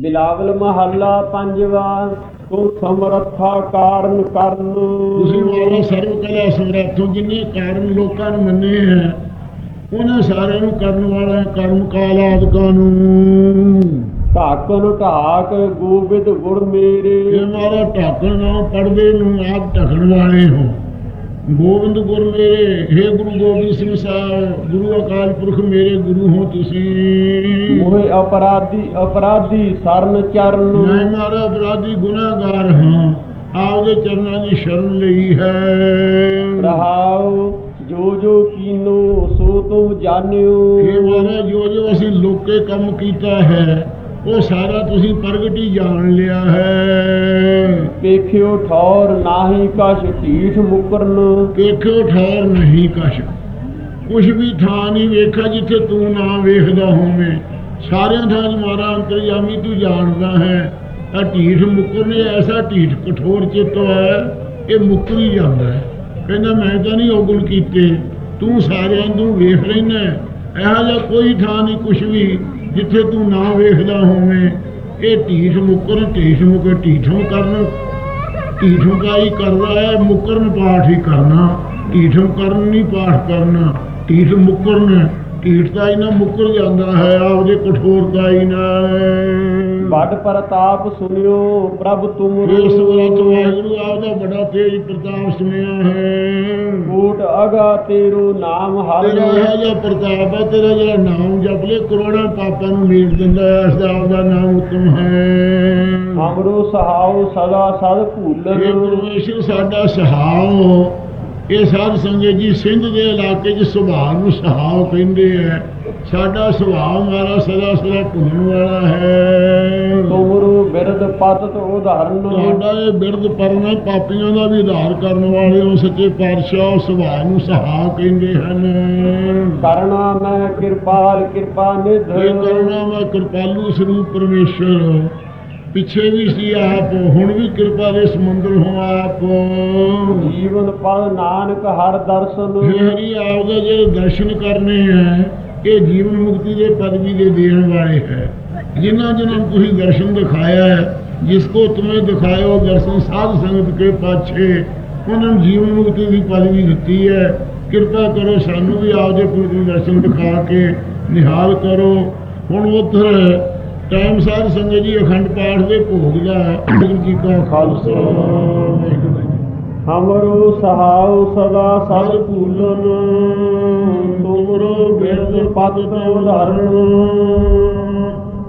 ਬਿਲਾਵਲ ਮਹੱਲਾ ਪੰਜਵਾ ਤੂੰ ਸਮਰੱਥਾ ਕਾਰਨ ਕਰਨ। ਤੁਸੀਂ ਵਾਲਾ ਸਰਵ ਕਲਾ ਸਮਰੱਥੋ ਜਿੰਨੇ ਕਾਰਨ ਲੋਕਾਂ ਨੂੰ ਮੰਨੇ ਹੈ ਉਹਨਾਂ ਸਾਰਿਆਂ ਨੂੰ ਕਰਨ ਵਾਲਾ ਕਰਮ ਕਾਲ ਆਦਿਕਾਂ ਨੂੰ। ਢਾਕਨ ਢਾਕ ਗੋਬਿੰਦ ਗੁਰ ਮੇਰੇ। ਇਹ ਮਾਰਾ ਢਾਕਣ ਨਾ ਪੜਦੇ ਨੂੰ ਆਪ ਢਕਣ ਵਾਲੇ ਹੋ। ਗੋਬਿੰਦ ਗੁਰ ਮੇਰੇ हे ਗੁਰੂ ਗੋਬਿੰਦ ਸਿੰਘ ਸਾਹਿਬ ਗੁਰੂ ਅਕਾਲ ਪੁਰਖ ਮੇਰੇ ਗੁਰੂ ਹੋ ਤੁਸੀਂ। ਮੋਹਿ ਅਪਰਾਧੀ ਅਪਰਾਧੀ ਸਰਨ ਚਰਨ ਮੈਂ ਮਾਰਾ ਅਪਰਾਧੀ ਗੁਨਾਹਗਾਰ ਹਾਂ ਆਪਦੇ ਚਰਨਾਂ ਦੀ ਸ਼ਰਨ ਲਈ ਹੈ। ਰਹਾਉ ਜੋ ਜੋ ਕੀਨੋ ਸੋ ਤੁਮ ਜਾਣਿਓ। ਇਹ ਮਾਰਾ ਜੋ ਜੋ ਅਸੀਂ ਲੋਕੇ ਕੰਮ ਕੀਤਾ ਹੈ ਉਹ ਸਾਰਾ ਤੁਸੀਂ ਪ੍ਰਗਟ ਹੀ ਜਾਣ ਲਿਆ ਹੈ। ਵੇਖਿਓ ਠੌਰ ਨਾਹੀ ਕਛ ਢੀਠ ਮੁਕਰਨ। ਵੇਖੋ ਠਹਿਰ ਨਹੀਂ ਕਛ। ਕੁਛ ਵੀ ਥਾਂ ਨਹੀਂ ਵੇਖਿਆ ਜਿੱਥੇ ਤੂੰ ਨਾ ਵੇਖਦਾ ਹੋਵੇਂ। ਸਾਰਿਆਂ ਥਾਂ ਮਾਰਾ ਅੰਤਰਯਾਮੀ ਤੂੰ ਜਾਣਦਾ ਹੈ। ਆ ਢੀਠ ਮੁੱਕਰ ਨੇ ਐਸਾ ਢੀਠ ਕਠੋਰ ਚਿੱਤ ਹੈ ਇਹ ਮੁੱਕਰ ਹੀ ਜਾਂਦਾ ਹੈ। ਕਹਿੰਦਾ ਮੈਂ ਤਾਂ ਨਹੀਂ ਔਗਣ ਕੀਤੇ। ਤੂੰ ਸਾਰਿਆਂ ਨੂੰ ਵੇਖ ਲੈਣਾ ਇਹੋ ਜਿਹਾ ਕੋਈ ਥਾਂ ਨਹੀਂ ਕੁਛ ਵੀ। ਜਿੱਥੇ ਤੂੰ ਨਾ ਵੇਖਦਾ ਹੋਵੇਂ ਇਹ ਢੀਠ ਮੁੱਕਰ ਢੀਠ ਮੁੱਕਰ ਢੀਠੋਂ ਕਰਨ। ਢੀਠੋਂ ਕਾਈ ਕਰਦਾ ਹੈ? ਮੁਕਰਨ ਪਾਠ ਹੀ ਕਰਨਾ। ਢੀਠੋਂ ਕਰਨ ਨਹੀਂ ਪਾਠ ਕਰਨਾ। ਢੀਠ ਮੁਕਰਨ ਢੀਠਤਾ ਹੀ ਨਾ ਮੁਕਰ ਜਾਂਦਾ ਹੈ ਆਪਦੇ ਕਠੋਰਤਾ ਹੀ ਨਾਲ। ਵੱਡ ਪ੍ਰਤਾਪ ਸੁਨਿਓ ਪ੍ਰਭ ਤੁਮ ਇਸ ਵਰਤ ਵਾਹਿਗੁਰੂ ਆਪਦਾ ਬੜਾ ਤੇਜ ਪ੍ਰਤਾਪ ਸੁਣਿਆ ਹੈ। ਅਗਾ ਤੇਰੋ ਨਾਮ ਹਰਿ ਤੇਰਾ ਇਹ ਜਿਹਾ ਪ੍ਰਤਾਪ ਹੈ ਤੇਰਾ ਜਿਹੜਾ ਨਾਮ ਜਪ ਲੈ ਕਰੋੜਾਂ ਪਾਪਾਂ ਨੂੰ ਮੇਟ ਦਿੰਦਾ ਹੈ ਇਸ ਦਾ ਆਪਦਾ ਨਾਮ ਉਤਮ ਹੈ। ਹਮਰੋ ਸਹਾਉ ਸਦਾ ਸਦ ਇਹ ਭੂਲਨ ਪਰਮੇਸ਼ਰ ਸਾਡਾ ਸਹਾਉ ਇਹ ਸਾਧ ਸੰਗਤ ਜੀ ਸਿੰਧ ਦੇ ਇਲਾਕੇ 'ਚ ਸੁਭਾਅ ਨੂੰ ਸਹਾਉ ਕਹਿੰਦੇ ਆ ਸਾਡਾ ਸੁਭਾਅ ਮਾਰਾ ਸਦਾ ਸਦਾ ਭੁੱਲਣ ਵਾਲਾ ਹੈ। ਬਿਰਦ ਪਤਤ ਉਦਾਹਰਨ ਤੁਹਾਡਾ ਇਹ ਬਿਰਧ ਪਰਨਾ ਪਾਪੀਆਂ ਦਾ ਵੀ ਉਧਾਰ ਕਰਨ ਵਾਲੇ ਹੋ ਸੱਚੇ ਪਾਤਸ਼ਾਹ ਸੁਭਾਅ ਨੂੰ ਸਹਾਅ ਕਹਿੰਦੇ ਹਨ। ਕਰਣਾ ਮੈਂ ਕਿਰਪਾਲ ਕਿਰਪਾ ਨਿਧ। ਇਹ ਕਰਨਾ ਮੈਂ ਕਿਰਪਾਲੂ ਸਰੂਪ ਪਰਮੇਸ਼ਰ। ਪਿੱਛੇ ਵੀ ਸੀ ਆਪ ਹੁਣ ਵੀ ਕਿਰਪਾ ਦੇ ਸਮੁੰਦਰ ਹੋ ਆਪ। ਜੀਵਨ ਪਦ ਨਾਨਕ ਹਰ ਦਰਸ਼ਨ। ਹਰੀ ਆਪਦੇ ਜਿਹੜੇ ਦਰਸ਼ਨ ਕਰਨੇ ਹੈ ਇਹ ਜੀਵਨ ਮੁਕਤੀ ਦੇ ਪਦਵੀ ਦੇ ਦੇਣ ਵਾਲੇ ਹੈ। ਜਿਨ੍ਹਾਂ ਜਿਨ੍ਹਾਂ ਨੂੰ ਤੁਸੀਂ ਦਰਸ਼ਨ ਦਿਖਾਇਆ ਹੈ ਜਿਸ ਕੋ ਤੁਮੇ ਦਿਖਾਇਓ ਦਰਸ਼ਨ ਸਾਧ ਸੰਗਤ ਕੇ ਪਾਛੇ ਉਹਨਾਂ ਨੂੰ ਜੀਵਨ ਮੁਕਤੀ ਦੀ ਪਦਵੀ ਦਿੱਤੀ ਹੈ ਕਿਰਪਾ ਕਰੋ ਸਾਨੂੰ ਵੀ ਆਪਦੇ ਪੂਰਨ ਦਰਸ਼ਨ ਦਿਖਾ ਕੇ ਨਿਹਾਲ ਕਰੋ ਹੁਣ ਉੱਧਰ ਟਾਈਮ ਸਾਧ ਸੰਗਤ ਜੀ ਅਖੰਡ ਪਾਠ ਦੇ ਭੋਗ ਦਾ ਵਾਹਿਗੁਰੂ ਜੀ ਕਾ ਖਾਲਸਾ ਵਾਹਿਗੁਰੂ ਜੀ ਹਮਰੋ ਸਹਾਉ ਸਦਾ ਸਦ ਭੂਲਨ ਤੁਮਰੋ ਬਿਰਦ ਪਤਤ ਉਦਾਹਰਨ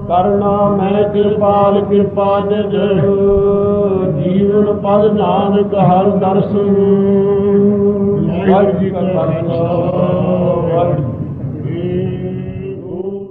ਕਰਨਾ ਮੈਂ ਕਿਰਪਾਲ ਕਿਰਪਾ ਨਿਧ ਜੀਵਨ ਪਦ ਨਾਨਕ ਹਰ ਦਰਸ਼ਨ। ਵਾਹਿਗੁਰੂ ਜੀ ਕਾ ਖਾਲਸਾ।